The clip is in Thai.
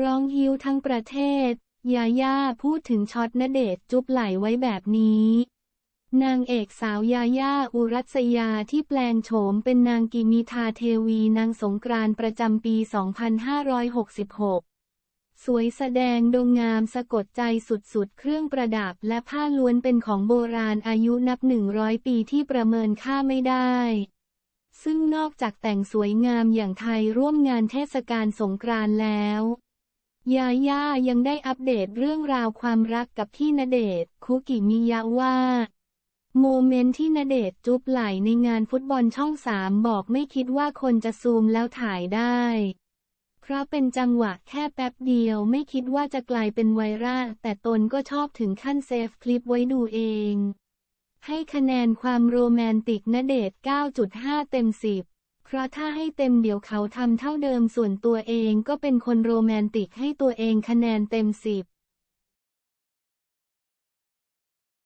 ร้องฮิ้วทั้งประเทศ ยาย่าพูดถึงช็อตณเดชจุ๊บไหลไว้แบบนี้ นางเอกสาวยาย่าอุรัสยาที่แปลงโฉมเป็นนางกิมิทาเทวีนางสงกรานประจำปี 2566 สวยแสดงดงงามสะกดใจสุดๆ เครื่องประดับและผ้าล้วนเป็นของโบราณอายุนับ 100 ปีที่ประเมินค่าไม่ได้ซึ่งนอกจากแต่งสวยงามอย่างไทยร่วมงานเทศกาลสงกรานต์แล้ว ยาย่ายังได้อัปเดตเรื่องราวความรักกับพี่ณเดชคุกิมิยะว่า โมเมนต์ที่ณเดชจุ๊บไหลในงานฟุตบอลช่องสามบอกไม่คิดว่าคนจะซูมแล้วถ่ายได้ เพราะเป็นจังหวะแค่แป๊บเดียวไม่คิดว่าจะกลายเป็นไวรัลแต่ตนก็ชอบถึงขั้นเซฟคลิปไว้ดูเอง ให้คะแนนความโรแมนติกณเดช9.5 เต็ม 10 เพราะถ้าให้เต็มเดี๋ยวเขาทำเท่าเดิมส่วนตัวเองก็เป็นคนโรแมนติกให้ตัวเองคะแนนเต็มสิบ